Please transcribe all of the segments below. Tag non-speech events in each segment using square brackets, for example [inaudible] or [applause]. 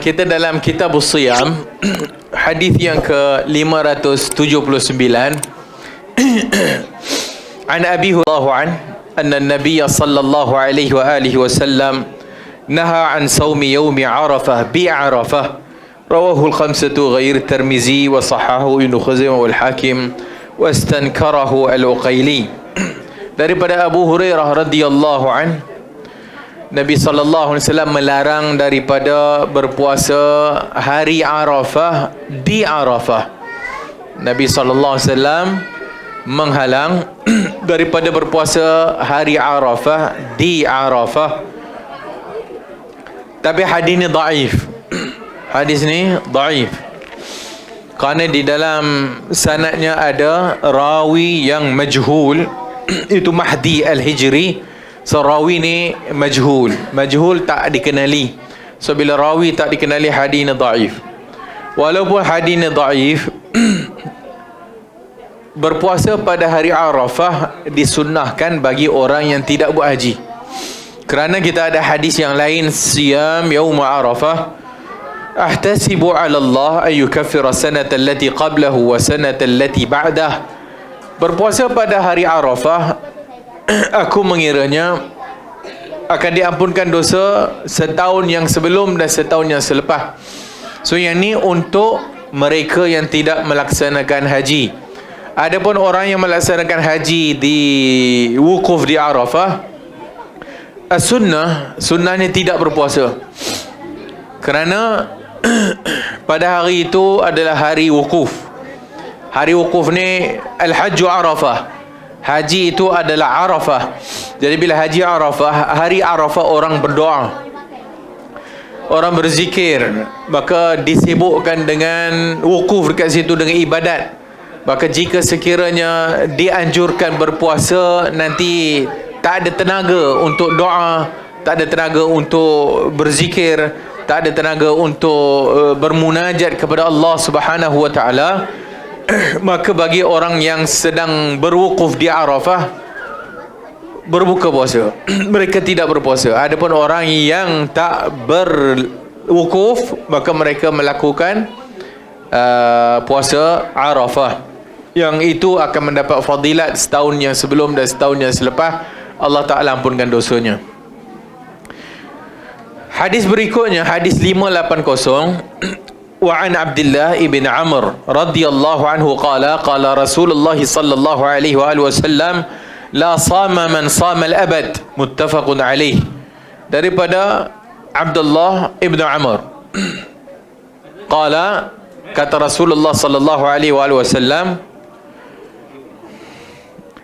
kita dalam kitab Siyam hadis yang ke 579 [clears throat] An Abi Hurairah an anna an-nabiy sallallahu alaihi wa alihi wasallam naha an saumi yaumi Arafah bi Arafah. Rawahu al-khamsatu ghair Tirmizi wa sahahu Ibnu Khuzaimah wal Hakim wa istankarahu al-Uqaili [clears throat] daripada Abu Hurairah radhiyallahu anhu Nabi sallallahu alaihi wasallam melarang daripada berpuasa hari Arafah di Arafah. Nabi sallallahu alaihi wasallam menghalang [clears throat] daripada berpuasa hari Arafah di Arafah. Tapi hadis ni dhaif. [clears throat] Hadis ni dhaif. Kerana di dalam sanadnya ada rawi yang majhul [clears throat] itu Mahdi Al-Hijri So rawi ni majhul. Majhul tak dikenali. So bila rawi tak dikenali hadis ni da'if. Walaupun hadis ni da'if [clears throat] Berpuasa pada hari Arafah Disunnahkan bagi orang yang tidak buat haji. Kerana kita ada hadis yang lain Siyam yaum Arafah Ahtasibu ala Allah Ayyukafira sanata allati qablahu Wa sanata allati ba'dah. Berpuasa pada hari Arafah [clears throat] aku mengiranya akan diampunkan dosa setahun yang sebelum dan setahun yang selepas. So yang ni untuk mereka yang tidak melaksanakan haji. Adapun orang yang melaksanakan haji di wukuf di Arafah, sunnah sunnahnya tidak berpuasa. Kerana [clears throat] pada hari itu adalah hari wukuf. Hari wukuf ni Al-Hajj Arafah. Haji itu adalah Arafah. Jadi bila haji Arafah, hari Arafah orang berdoa. Orang berzikir, maka disibukkan dengan wukuf dekat situ dengan ibadat. Maka jika sekiranya dianjurkan berpuasa nanti tak ada tenaga untuk doa, tak ada tenaga untuk berzikir, tak ada tenaga untuk uh, bermunajat kepada Allah Subhanahu wa taala, [coughs] maka bagi orang yang sedang berwukuf di Arafah berbuka puasa. [coughs] Mereka tidak berpuasa. Adapun orang yang tak berwukuf maka mereka melakukan uh, puasa Arafah. Yang itu akan mendapat fadilat setahun yang sebelum dan setahun yang selepas. Allah Ta'ala ampunkan dosanya. Hadis berikutnya hadis 580 [coughs] وعن عبد الله ابن عمر رضي الله عنه قال قال رسول الله صلى الله عليه وآله وسلم لا صام من صام الأبد متفق عليه daripada Abdullah ibn Amr qala kata Rasulullah sallallahu alaihi wasallam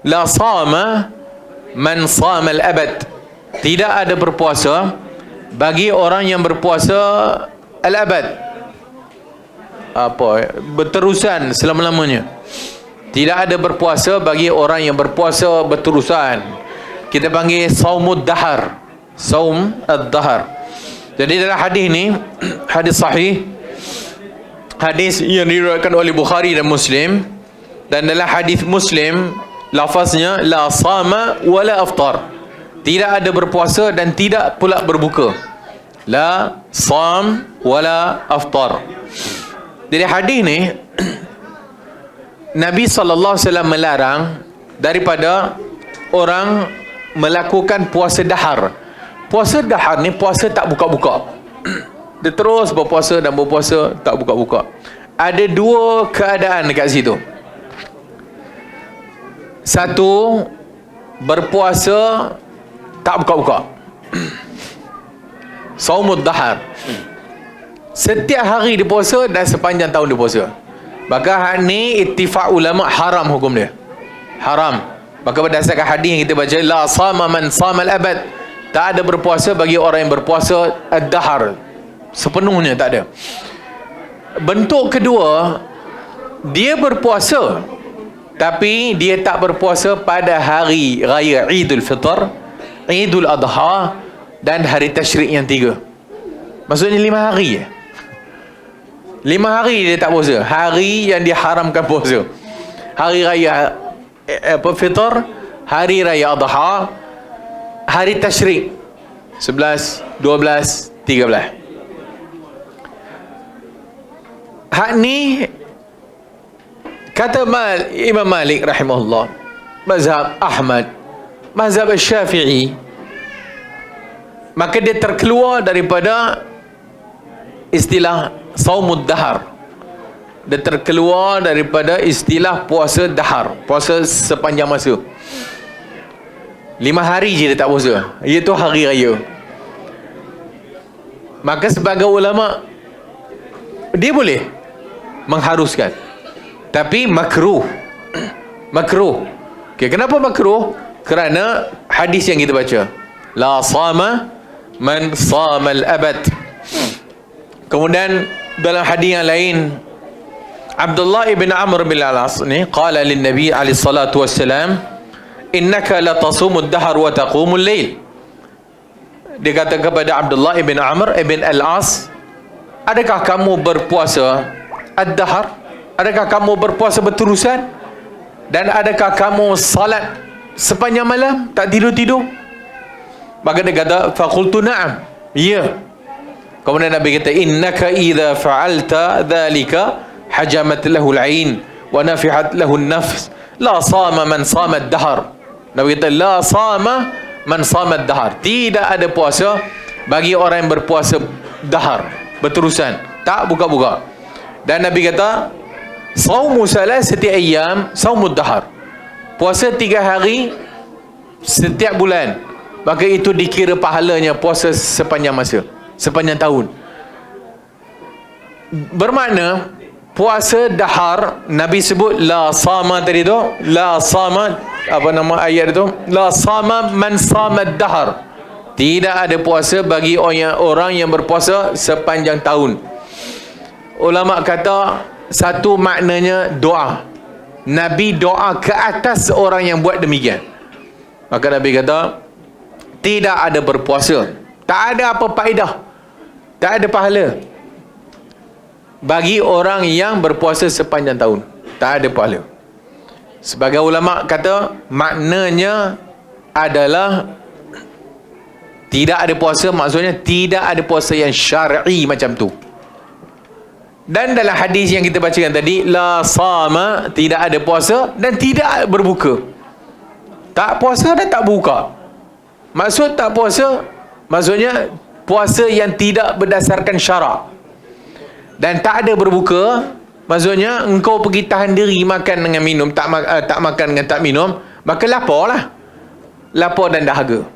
la sama man sama al-abad tidak ada berpuasa bagi orang yang berpuasa al-abad apa berterusan selama-lamanya. Tidak ada berpuasa bagi orang yang berpuasa berterusan. Kita panggil saumud dahar. Saum ad-dahar. Jadi dalam hadis ni, [clears throat] hadis sahih, hadis yang diriwayatkan oleh Bukhari dan Muslim dan dalam hadis Muslim lafaznya la sama wala aftar. Tidak ada berpuasa dan tidak pula berbuka. La sam wala aftar. Jadi hadis ni Nabi sallallahu alaihi wasallam melarang daripada orang melakukan puasa dahar. Puasa dahar ni puasa tak buka-buka. Dia terus berpuasa dan berpuasa tak buka-buka. Ada dua keadaan dekat situ. Satu berpuasa tak buka-buka. [clears throat] Saumud dahar. Setiap hari dia puasa dan sepanjang tahun dia puasa. Maka hak ni ittifaq ulama haram hukum dia. Haram. Maka berdasarkan hadis yang kita baca la sama man sama al-abad. Tak ada berpuasa bagi orang yang berpuasa ad-dahar. Sepenuhnya tak ada. Bentuk kedua dia berpuasa tapi dia tak berpuasa pada hari raya Idul Fitr, Idul Adha dan hari Tashrik yang tiga. Maksudnya lima hari ya. Lima hari dia tak puasa. Hari yang diharamkan puasa. Hari raya eh, apa fitar, hari raya adha, hari tashrik. 11, 12, 13. hak ni kata Mal, Imam Malik rahimahullah mazhab Ahmad mazhab Syafi'i maka dia terkeluar daripada istilah saumud dahar. Dia terkeluar daripada istilah puasa dahar. Puasa sepanjang masa. Lima hari je dia tak puasa. Iaitu hari raya. Maka sebagai ulama dia boleh mengharuskan. Tapi makruh. [clears throat] Makruh. Okay, kenapa makruh? Kerana hadis yang kita baca. La sama man sama al-abad kemudian dalam hadis yang lain Abdullah ibn Amr bin Al-As ni qala lin Nabi alaihi salatu wassalam innaka la tasumu ad-dahr wa taqumu al-lail dia kata kepada Abdullah ibn Amr ibn Al-As adakah kamu berpuasa ad-dahr? Adakah kamu berpuasa berterusan? Dan adakah kamu salat sepanjang malam tak tidur-tidur? Maka dia kata faqultu na'am. Ya kemudian Nabi kata innaka idza fa'alta dhalika hajamat lahu al-ain wa nafihat lahu an-nafs la sama man sama ad-dahr Nabi kata la sama man sama ad-dahr tidak ada puasa bagi orang yang berpuasa dahar berterusan. Tak buka-buka. Dan Nabi kata saumu salasati ayyam saumud dahar puasa tiga hari setiap bulan. Maka itu dikira pahalanya puasa sepanjang masa sepanjang tahun. Bermakna puasa dahar Nabi sebut la sama tadi tu. La sama apa nama ayat tu? La sama man sama dahar. Tidak ada puasa bagi orang yang berpuasa sepanjang tahun. Ulama kata satu maknanya doa. Nabi doa ke atas orang yang buat demikian. Maka Nabi kata tidak ada berpuasa. Tak ada apa faedah tak ada pahala. Bagi orang yang berpuasa sepanjang tahun tak ada pahala. Sebagai ulama kata maknanya adalah tidak ada puasa maksudnya tidak ada puasa yang syar'i macam tu. Dan dalam hadis yang kita bacakan tadi la sama tidak ada puasa dan tidak berbuka. Tak puasa dan tak buka. Maksud tak puasa maksudnya puasa yang tidak berdasarkan syarak. Dan tak ada berbuka maksudnya engkau pergi tahan diri makan dengan minum tak uh, tak makan dengan tak minum maka lapar lah lapar dan dahaga.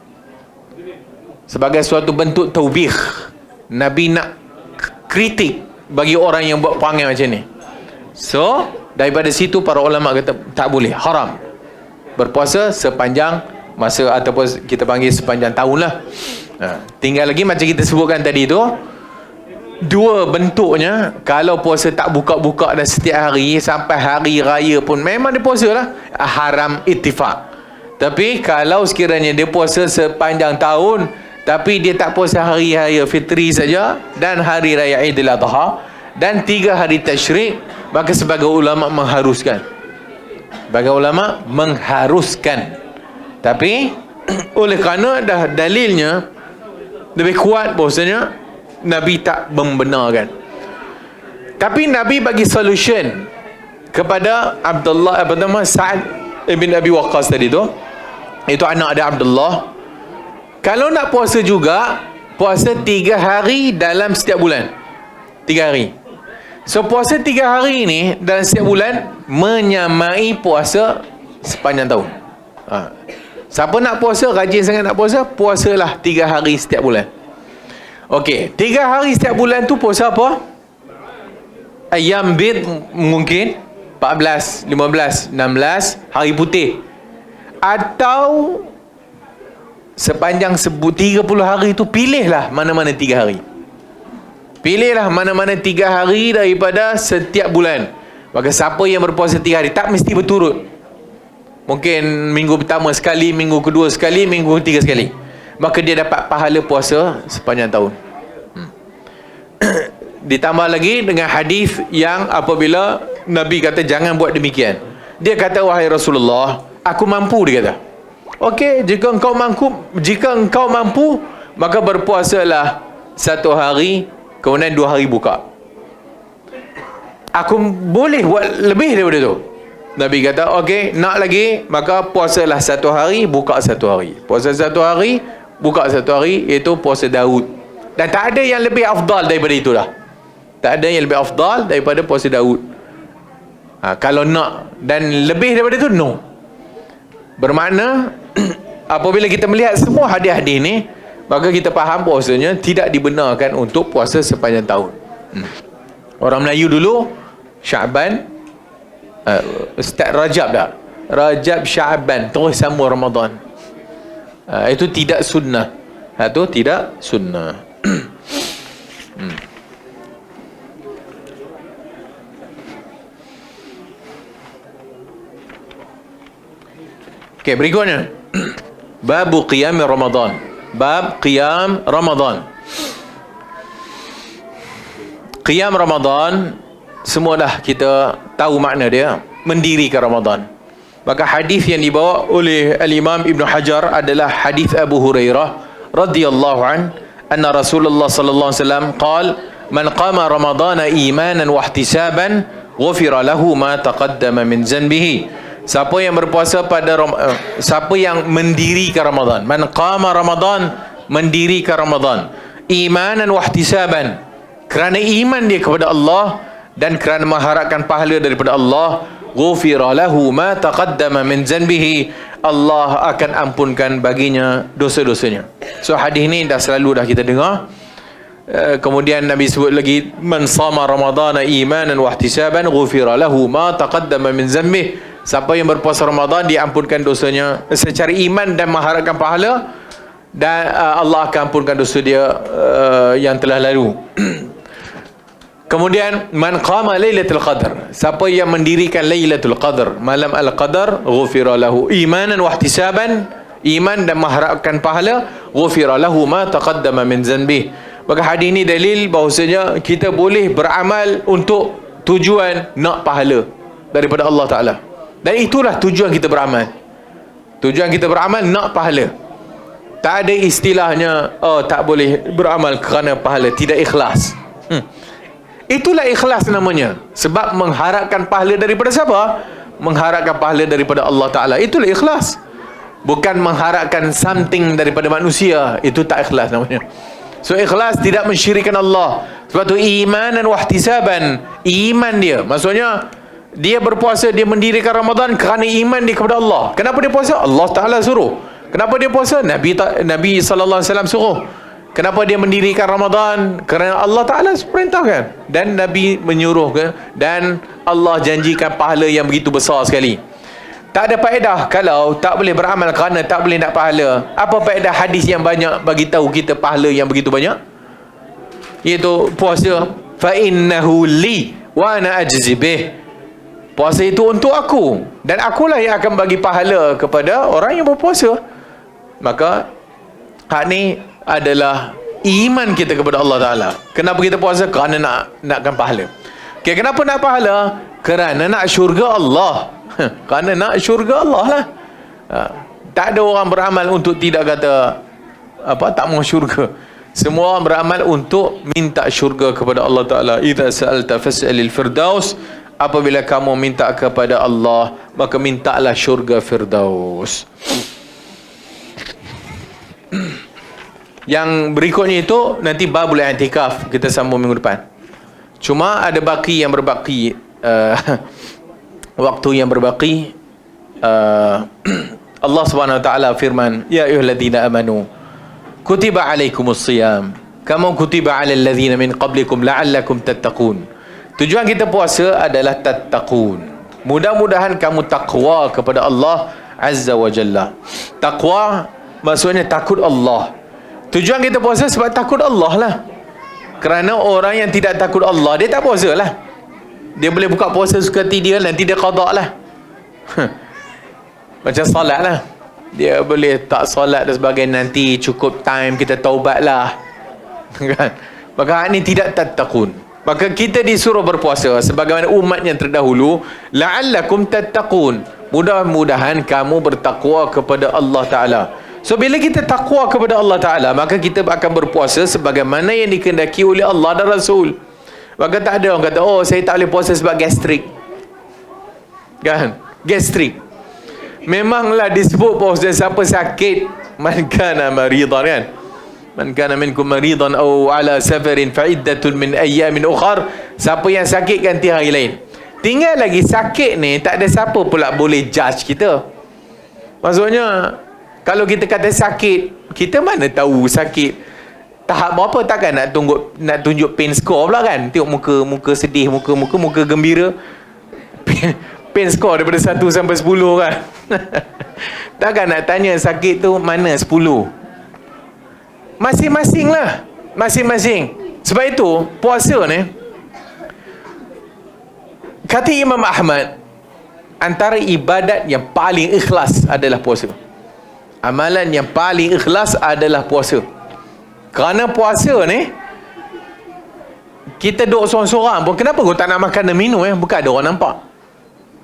Sebagai suatu bentuk taubih Nabi nak kritik bagi orang yang buat perangai macam ni. So daripada situ para ulama kata tak boleh haram. Berpuasa sepanjang masa ataupun kita panggil sepanjang tahun lah ha. tinggal lagi macam kita sebutkan tadi tu dua bentuknya kalau puasa tak buka-buka dah setiap hari sampai hari raya pun memang dia puasa lah. Haram ittifak tapi kalau sekiranya dia puasa sepanjang tahun tapi dia tak puasa hari raya fitri saja dan hari raya idul adha dan tiga hari tashrik maka sebagai ulama mengharuskan. Sebagai ulama mengharuskan. Tapi [clears throat] oleh kerana dah dalilnya lebih kuat bahasanya Nabi tak membenarkan. Tapi Nabi bagi solution kepada Abdullah apa nama Sa'ad ibn Abi Waqqas tadi tu. Itu anak dia Abdullah. Kalau nak puasa juga puasa tiga hari dalam setiap bulan. Tiga hari. So puasa tiga hari ni dalam setiap bulan menyamai puasa sepanjang tahun. Ha. Siapa nak puasa rajin sangat nak puasa puasalah tiga hari setiap bulan Okey, tiga hari setiap bulan tu puasa apa? Ayam bid mungkin 14, 15, 16 hari putih. Atau sepanjang sebut 30 hari tu pilihlah mana-mana tiga hari. Pilihlah mana-mana tiga hari daripada setiap bulan. Maka siapa yang berpuasa tiga hari tak mesti berturut. Mungkin minggu pertama sekali, minggu kedua sekali, minggu ketiga sekali. Maka dia dapat pahala puasa sepanjang tahun. Hmm. [coughs] ditambah lagi dengan hadis yang apabila Nabi kata jangan buat demikian. Dia kata wahai Rasulullah aku mampu dia kata. Okey, jika engkau mampu jika engkau mampu maka berpuasalah satu hari kemudian dua hari buka. Aku boleh buat lebih daripada tu Nabi kata okey nak lagi maka puasalah satu hari buka satu hari. Puasa satu hari buka satu hari iaitu puasa Daud. Dan tak ada yang lebih afdal daripada itu dah tak ada yang lebih afdal daripada puasa Daud. Ha, kalau nak dan lebih daripada itu no. Bermakna [clears throat] apabila kita melihat semua hadis-hadis ni maka kita faham puasanya tidak dibenarkan untuk puasa sepanjang tahun. Hmm. orang Melayu dulu Syaban uh, start Rajab dah Rajab Syaban terus sambung Ramadan uh, itu tidak sunnah uh, itu tidak sunnah hmm. Okay, berikutnya Bab Qiyam Ramadan Bab Qiyam Ramadan Qiyam Ramadan semua dah kita tahu makna dia mendirikan Ramadan. Maka hadis yang dibawa oleh al-Imam Ibn Hajar adalah hadis Abu Hurairah radhiyallahu an anna Rasulullah sallallahu alaihi wasallam qala man qama ramadana imanan wa ihtisaban ghufira lahu ma taqaddama min zanbihi. Siapa yang berpuasa pada uh, siapa yang mendirikan Ramadan? Man qama ramadan mendirikan Ramadan. Imanan wa ihtisaban. Kerana iman dia kepada Allah dan kerana mengharapkan pahala daripada Allah ghufira lahu ma taqaddama min zanbihi Allah akan ampunkan baginya dosa-dosanya. So hadis ni dah selalu dah kita dengar. Uh, kemudian Nabi sebut lagi man sama ramadana imanan wa ihtisaban ghufira lahu ma taqaddama min zanbihi siapa yang berpuasa Ramadan diampunkan dosanya secara iman dan mengharapkan pahala dan uh, Allah akan ampunkan dosa dia uh, yang telah lalu [clears throat] Kemudian man qama lailatul qadar. Siapa yang mendirikan lailatul qadar, malam al-qadar, ghufira lahu imanan wa ihtisaban, iman dan mengharapkan pahala, ghufira lahu ma taqaddama min zanbi. Maka hadis ini dalil bahawasanya kita boleh beramal untuk tujuan nak pahala daripada Allah Taala. Dan itulah tujuan kita beramal. Tujuan kita beramal nak pahala. Tak ada istilahnya oh tak boleh beramal kerana pahala, tidak ikhlas. Hmm. Itulah ikhlas namanya. Sebab mengharapkan pahala daripada siapa? Mengharapkan pahala daripada Allah Ta'ala. Itulah ikhlas. Bukan mengharapkan something daripada manusia. Itu tak ikhlas namanya. So ikhlas tidak mensyirikan Allah. Sebab tu iman dan wahtisaban. Iman dia. Maksudnya, dia berpuasa, dia mendirikan Ramadan kerana iman dia kepada Allah. Kenapa dia puasa? Allah Ta'ala suruh. Kenapa dia puasa? Nabi Nabi sallallahu alaihi wasallam suruh. Kenapa dia mendirikan Ramadan? Kerana Allah Ta'ala perintahkan. Dan Nabi menyuruh ke. Dan Allah janjikan pahala yang begitu besar sekali. Tak ada faedah kalau tak boleh beramal kerana tak boleh nak pahala. Apa faedah hadis yang banyak bagi tahu kita pahala yang begitu banyak? Iaitu puasa. فَإِنَّهُ li wa ana ajzibih. Puasa itu untuk aku. Dan akulah yang akan bagi pahala kepada orang yang berpuasa. Maka, hak ni adalah iman kita kepada Allah Taala. Kenapa kita puasa? Kerana nak nakkan pahala. Okay, kenapa nak pahala? Kerana nak syurga Allah. Kerana nak syurga Allah lah. Ha. Tak ada orang beramal untuk tidak kata apa tak mau syurga. Semua orang beramal untuk minta syurga kepada Allah Taala. Idza sa'alta fas'alil firdaus. Apabila kamu minta kepada Allah, maka mintalah syurga firdaus. Yang berikutnya itu nanti babul i'tikaf kita sambung minggu depan. Cuma ada baki yang berbaki uh, [laughs] waktu yang berbaki uh, [clears throat] Allah Subhanahu taala firman ya ayyuhalladzina amanu kutiba alaikumus siyam kama kutiba alal ladzina min qablikum la'allakum tattaqun. Tujuan kita puasa adalah tattaqun. Mudah-mudahan kamu takwa kepada Allah Azza wa Jalla. Takwa maksudnya takut Allah. Tujuan kita puasa sebab takut Allah lah. Kerana orang yang tidak takut Allah, dia tak puasa lah. Dia boleh buka puasa suka hati dia, nanti dia qadak lah. Macam solat lah. Dia boleh tak solat dan sebagainya, nanti cukup time kita taubat lah. [laughs] Kan? Maka ini tidak tatakun. Maka kita disuruh berpuasa sebagaimana umat yang terdahulu. La'allakum tatakun. Mudah-mudahan kamu bertakwa kepada Allah Ta'ala. So bila kita takwa kepada Allah Ta'ala Maka kita akan berpuasa sebagaimana yang dikendaki oleh Allah dan Rasul Maka tak ada orang kata, oh saya tak boleh puasa sebab gastrik. Kan? Gastrik. Memanglah disebut puasa siapa sakit. Man kana maridan kan? Man kana minkum maridan au ala safarin fa'iddatun min ayyamin ukhar. Siapa yang sakit ganti hari lain. Tinggal lagi sakit ni tak ada siapa pula boleh judge kita. Maksudnya kalau kita kata sakit, kita mana tahu sakit? Tahap berapa takkan nak tunggu nak tunjuk pain score pula kan? Tengok muka muka sedih muka muka muka gembira. Pain, pain score daripada 1 sampai 10 kan? [laughs] Takkan nak tanya sakit tu mana 10 masing-masing lah. Masing-masing. Sebab itu puasa ni kata Imam Ahmad antara ibadat yang paling ikhlas adalah puasa amalan yang paling ikhlas adalah puasa kerana puasa ni kita duduk seorang-seorang pun kenapa kau tak nak makan dan minum eh? Bukan ada orang nampak.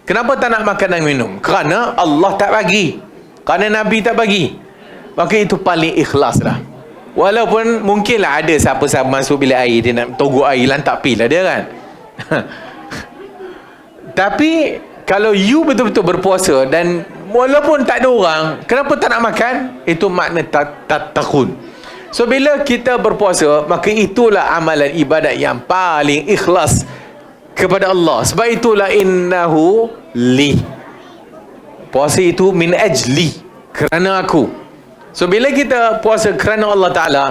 Kenapa tak nak makan dan minum? Kerana Allah tak bagi. Kerana Nabi tak bagi. Maka itu paling ikhlas dah. Walaupun mungkinlah ada siapa-siapa masuk bilik air dia nak togok air lantak pil lah dia kan. [laughs] Tapi kalau you betul-betul berpuasa dan walaupun tak ada orang, kenapa tak nak makan? Itu makna tak, tak takun. So bila kita berpuasa Maka itulah amalan ibadat yang paling ikhlas Kepada Allah Sebab itulah innahu li Puasa itu min ajli Kerana aku So bila kita puasa kerana Allah Ta'ala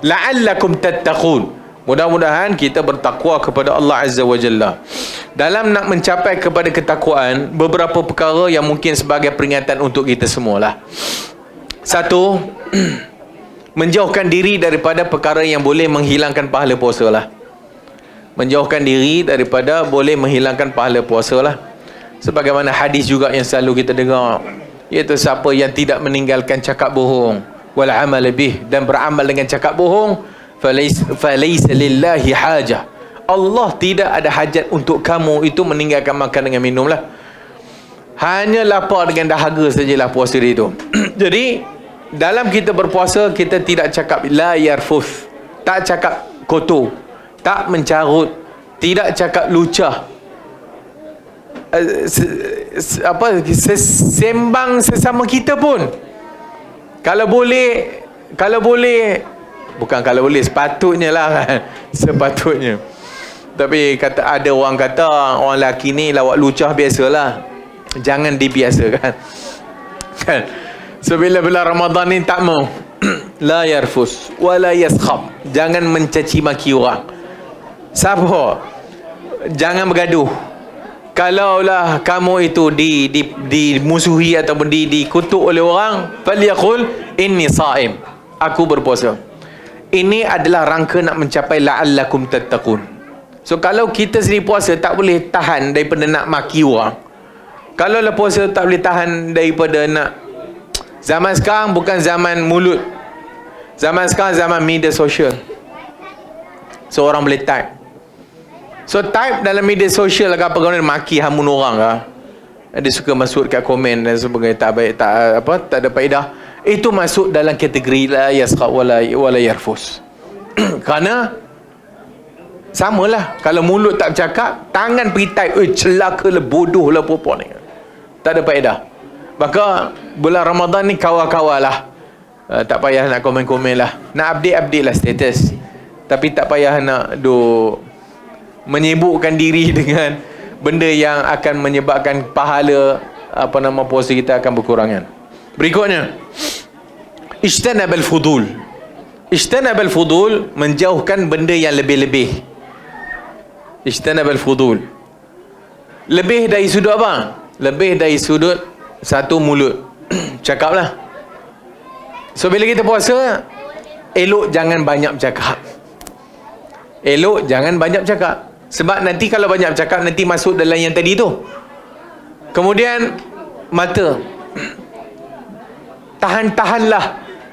La'allakum tattaqun Mudah-mudahan kita bertakwa kepada Allah Azza wa Jalla. Dalam nak mencapai kepada ketakwaan Beberapa perkara yang mungkin sebagai peringatan untuk kita semualah. Satu [clears throat] menjauhkan diri daripada perkara yang boleh menghilangkan pahala puasa lah menjauhkan diri daripada boleh menghilangkan pahala puasa lah sebagaimana hadis juga yang selalu kita dengar iaitu siapa yang tidak meninggalkan cakap bohong wal amal lebih dan beramal dengan cakap bohong falaysa lillahi hajah Allah tidak ada hajat untuk kamu. Itu meninggalkan makan dengan minum lah hanya lapar dengan dahaga sajalah puasa dia itu. [clears throat] Jadi dalam kita berpuasa kita tidak cakap la yarfus. Tak cakap kotor. Tak mencarut. Tidak cakap lucah. Uh, apa sembang sesama kita pun. Kalau boleh kalau boleh bukan kalau boleh sepatutnya lah kan. [laughs] Sepatutnya. Tapi kata ada orang kata orang lelaki ni lawak lucah biasalah. Jangan dibiasakan [laughs] kan. So bila bila Ramadan ni tak mau [clears throat] La yarfus Wala yaskhab. Jangan mencaci maki orang. Siapa? Jangan bergaduh. Kalaulah kamu itu di di dimusuhi ataupun di dikutuk oleh orang falyaqul inni saim. Aku berpuasa ini adalah rangka nak mencapai la'allakum tattaqun so kalau kita sendiri puasa tak boleh tahan daripada nak maki orang kalau lah puasa tak boleh tahan daripada nak Zaman sekarang bukan zaman mulut. Zaman sekarang zaman media sosial. Seorang boleh type. So type dalam media sosial lah apa kau maki hamun orang lah. Dia suka masuk kat komen dan sebagainya tak baik tak apa tak ada faedah. Itu masuk dalam kategori la yasqa wala wala yarfus. [clears throat] Kerana samalah kalau mulut tak bercakap, tangan pergi type, "Eh celaka lah bodoh lah perempuan ni." Tak ada faedah. Maka bulan Ramadan ni kawal-kawal lah. Uh, tak payah nak komen-komen lah. Nak update-update lah status. Tapi tak payah nak do menyibukkan diri [laughs] dengan benda yang akan menyebabkan pahala apa nama puasa kita akan berkurangan. Berikutnya. Ijtanab al-fudul. Ijtanab al-fudul menjauhkan benda yang lebih-lebih. Ijtanab al-fudul. Lebih dari sudut apa? Lebih dari sudut satu mulut [clears throat] cakaplah so bila kita puasa elok jangan banyak bercakap elok jangan banyak bercakap sebab nanti kalau banyak bercakap nanti masuk dalam yang tadi tu kemudian mata tahan-tahanlah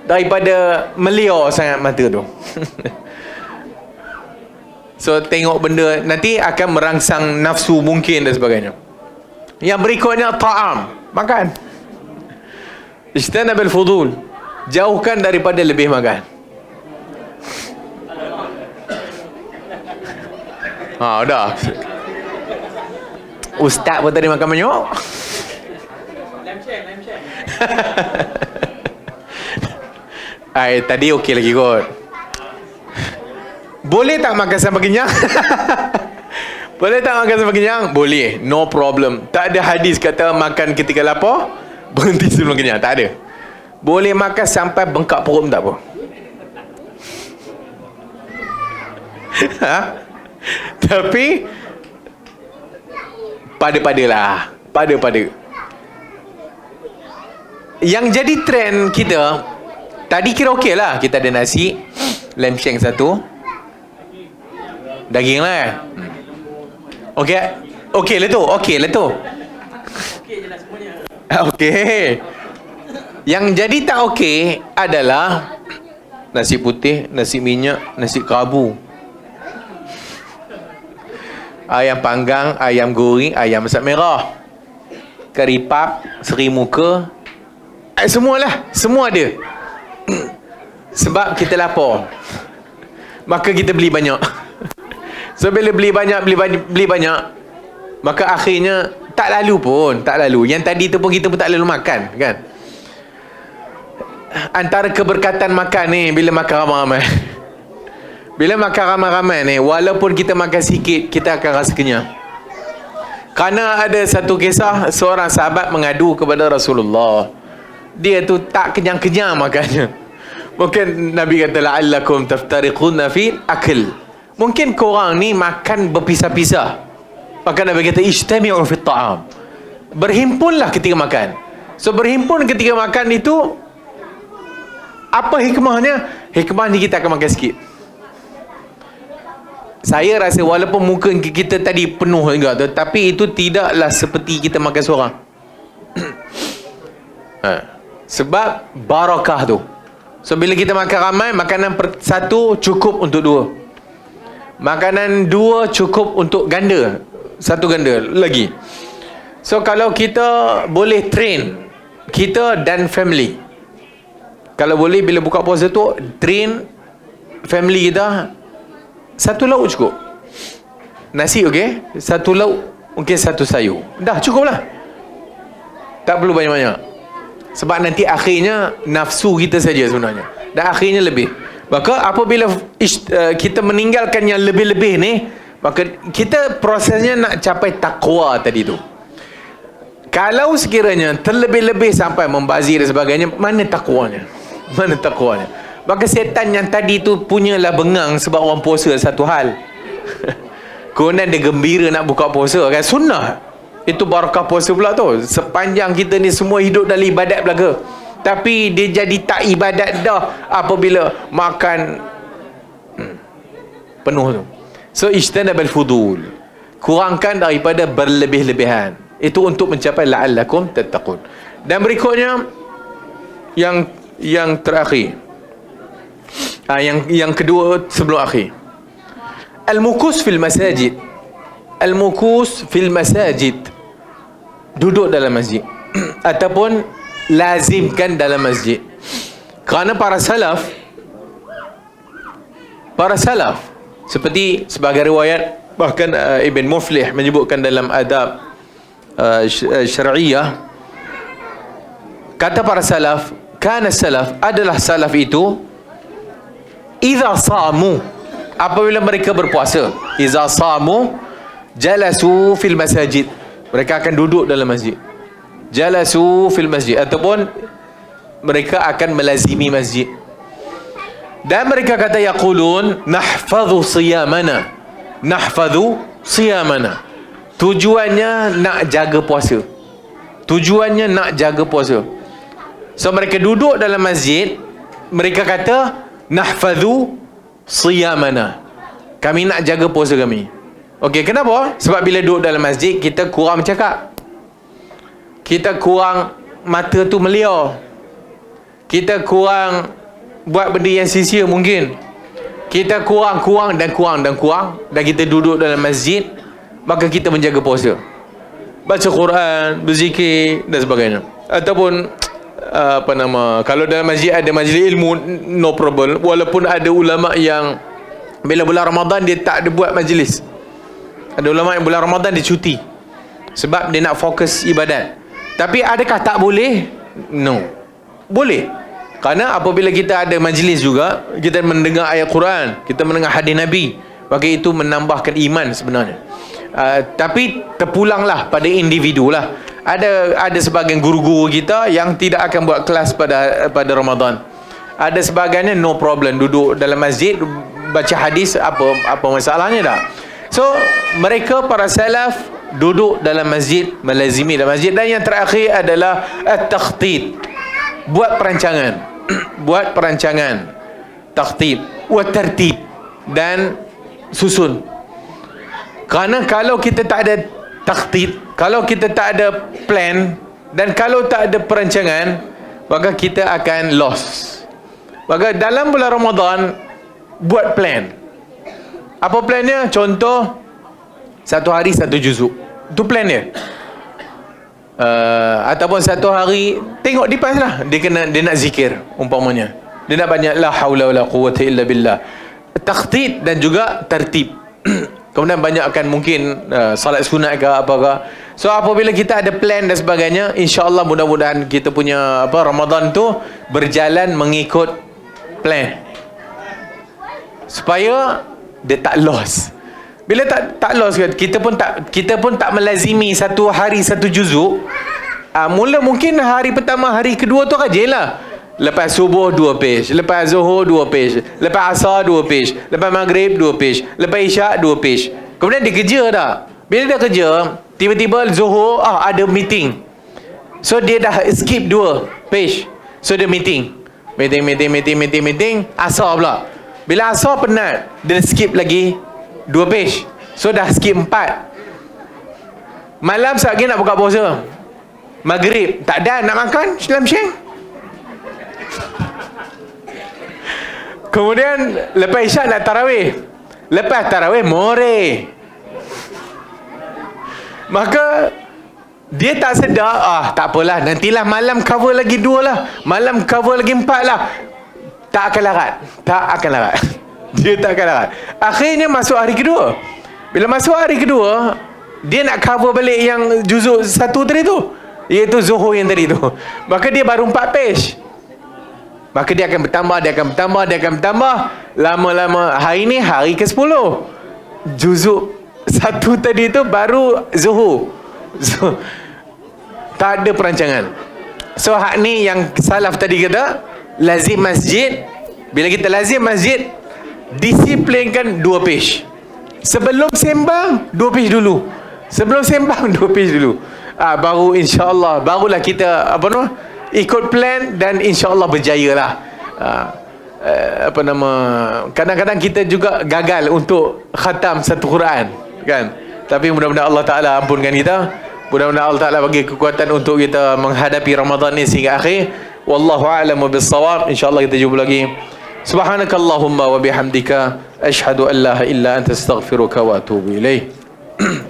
daripada melior sangat mata tu. [laughs] So tengok benda nanti akan merangsang nafsu mungkin dan sebagainya. Yang berikutnya ta'am. Makan. Istanab al-fudul jauhkan daripada lebih makan. [laughs] Ha, dah. Ustaz pun tadi makan menyok. Ai tadi okey lagi kot. Boleh tak makan sampai kenyang? [laughs] Boleh tak makan sampai kenyang? Boleh. No problem. Tak ada hadis kata makan ketika lapar, [laughs] berhenti sebelum kenyang. Tak ada. Boleh makan sampai bengkak perut tak apa. [laughs] ha? Tapi pada-padalah. Pada-pada. Yang jadi trend kita Tadi kira okey lah Kita ada nasi Lamb shank satu. Daging lah eh? Hmm. Okey Okey lah tu Okey lah [laughs] tu Okey. Yang jadi tak okey Adalah Nasi putih Nasi minyak Nasi kerabu. Ayam panggang Ayam goreng Ayam masak merah. Keripap Seri muka Semualah. Semua ada. Sebab kita lapar. Maka kita beli banyak. [laughs] So bila beli banyak beli beli banyak maka akhirnya tak lalu pun tak lalu. Yang tadi tu pun kita pun tak lalu makan kan? Antara keberkatan makan ni bila makan ramai-ramai. [laughs] Bila makan ramai-ramai ni walaupun kita makan sikit kita akan rasa kenyang. Kerana ada satu kisah seorang sahabat mengadu kepada Rasulullah dia tu tak kenyang-kenyang makannya Mungkin Nabi kata la'allakum taftariquna fi akl. Mungkin korang ni makan berpisah-pisah. Maka Nabi kata ijtami'u fi ta'am. Berhimpunlah ketika makan. So berhimpun ketika makan itu apa hikmahnya? Hikmah ni kita akan makan sikit. Saya rasa walaupun muka kita tadi penuh juga tetapi itu tidaklah seperti kita makan seorang. [clears throat] ha. Sebab barakah tu. So bila kita makan ramai Makanan per, satu cukup untuk dua. Makanan dua cukup untuk ganda. Satu ganda lagi. So kalau kita boleh train Kita dan family. Kalau boleh bila buka puasa tu Train family kita Satu lauk cukup. Nasi okey? Satu lauk Mungkin satu sayur. Dah cukup lah Tak perlu banyak-banyak sebab nanti akhirnya nafsu kita saja sebenarnya. Dan akhirnya lebih. Maka apabila uh, kita meninggalkan yang lebih-lebih ni, maka kita prosesnya nak capai takwa tadi tu. Kalau sekiranya terlebih-lebih sampai membazir dan sebagainya, mana takwanya? [laughs] Mana takwanya? Maka setan yang tadi tu punyalah bengang sebab orang puasa satu hal. [laughs] Kemudian dia gembira nak buka puasa kan sunnah itu barakah puasa pula tu. Sepanjang kita ni semua hidup dalam ibadat belaka. Tapi dia jadi tak ibadat dah apabila makan hmm, penuh tu. So ijtanabal fudul. Kurangkan daripada berlebih-lebihan. Itu untuk mencapai la'allakum tattaqun. Dan berikutnya yang yang terakhir. Ha, yang yang kedua sebelum akhir. Al-mukus fil masajid. Al-mukus fil masajid duduk dalam masjid. [clears throat] Ataupun lazimkan dalam masjid. Kerana para salaf para salaf seperti sebagai riwayat bahkan uh, Ibn Muflih menyebutkan dalam adab uh, uh syariah kata para salaf kana salaf adalah salaf itu idza samu apabila mereka berpuasa. Idza samu jalasu fil masajid mereka akan duduk dalam masjid. Jalasu fil masjid. Ataupun mereka akan melazimi masjid. Dan mereka kata yaqulun nahfadhu siyamana. Nahfadhu siyamana. Tujuannya nak jaga puasa. Tujuannya nak jaga puasa. So mereka duduk dalam masjid mereka kata nahfadhu siyamana. Kami nak jaga puasa kami Okey, kenapa? Sebab bila duduk dalam masjid, kita kurang bercakap. Kita kurang mata tu meliar. Kita kurang buat benda yang sia-sia mungkin. Kita kurang, kurang dan kurang dan kurang. Dan kita duduk dalam masjid, maka kita menjaga puasa. Baca Quran, berzikir dan sebagainya. Ataupun apa nama kalau dalam masjid ada majlis ilmu no problem walaupun ada ulama yang bila bulan Ramadan dia tak ada buat majlis Ada ulama yang bulan Ramadan dia cuti. Sebab dia nak fokus ibadat. Tapi adakah tak boleh? No. Boleh. Kerana apabila kita ada majlis juga, kita mendengar ayat Quran, kita mendengar hadis Nabi, maka itu menambahkan iman sebenarnya. Uh, tapi terpulanglah pada individu lah. Ada ada sebagian guru-guru kita yang tidak akan buat kelas pada pada Ramadan. Ada sebagainya no problem duduk dalam masjid baca hadis apa apa masalahnya dah. So mereka para salaf duduk dalam masjid melazimi dalam masjid. Dan yang terakhir adalah at-takhtit. Buat perancangan. [clears throat] Buat perancangan. Takhtit. Wa tertib dan susun. Kerana kalau kita tak ada takhtit kalau kita tak ada plan dan kalau tak ada perancangan maka kita akan lost. Maka dalam bulan Ramadan buat plan apa plannya contoh satu hari satu juzuk. Itu plan dia. Uh, ataupun satu hari tengok di pas lah. Dia kena dia nak zikir umpamanya. Dia nak banyak la haula wala quwwata illa billah. Takhtit dan juga tertib. [clears throat] Kemudian banyak akan mungkin uh, salat sunat ke apa ke so apabila kita ada plan dan sebagainya insyaallah mudah-mudahan kita punya apa Ramadan tu berjalan mengikut plan. Supaya dia tak lost bila tak tak lost kita pun tak kita pun tak melazimi satu hari satu juzuk. Uh, mula mungkin hari pertama hari kedua tu lah. Lepas subuh dua page, lepas zuhur dua page, lepas asar dua page, lepas maghrib dua page, lepas isyak dua page. Kemudian dia kerja dah. Bila dia kerja, tiba-tiba zuhur ah ada meeting. So dia dah skip dua page. So dia meeting. Meeting, meeting, meeting, meeting, meeting. Asar pula. Bila asar penat, dia skip lagi Dua page. So dah skip empat. Malam lagi nak buka puasa. Maghrib. Tak ada nak makan Dalam syeng Kemudian Lepas isyak nak tarawih. Lepas tarawih More. Maka Dia tak sedar Ah tak apalah. Nantilah malam cover lagi dua lah. Malam cover lagi empat lah Tak akan larat. Tak akan larat. [laughs] Dia tak akan larat. Akhirnya masuk hari kedua. Bila masuk hari kedua Dia nak cover balik yang juzuk satu tadi tu. Iaitu Zuhur yang tadi tu. Maka dia baru empat page. Maka dia akan bertambah, dia akan bertambah, dia akan bertambah. Lama-lama Hari ni hari ke sepuluh. Juzuk satu tadi tu baru Zuhur. So, Tak ada perancangan. So hak ni yang salaf tadi kata Lazim masjid Bila kita lazim masjid disiplinkan dua page. Sebelum sembang dua page dulu. Sebelum sembang [laughs] dua page dulu. Ah, baru insyaAllah barulah kita apa nama ikut plan dan insyaAllah berjaya lah. Ah, eh, apa nama kadang-kadang kita juga gagal untuk khatam satu Quran kan? Tapi mudah-mudahan Allah Ta'ala ampunkan kita. Mudah-mudahan Allah Ta'ala bagi kekuatan untuk kita menghadapi Ramadan ni sehingga akhir wallahu a'lamu bis-shawab insyaallah kita jumpa lagi. سبحانك اللهم وبحمدك أشهد أن لا إله إلا أنت أستغفرك وأتوب إليه [clears throat]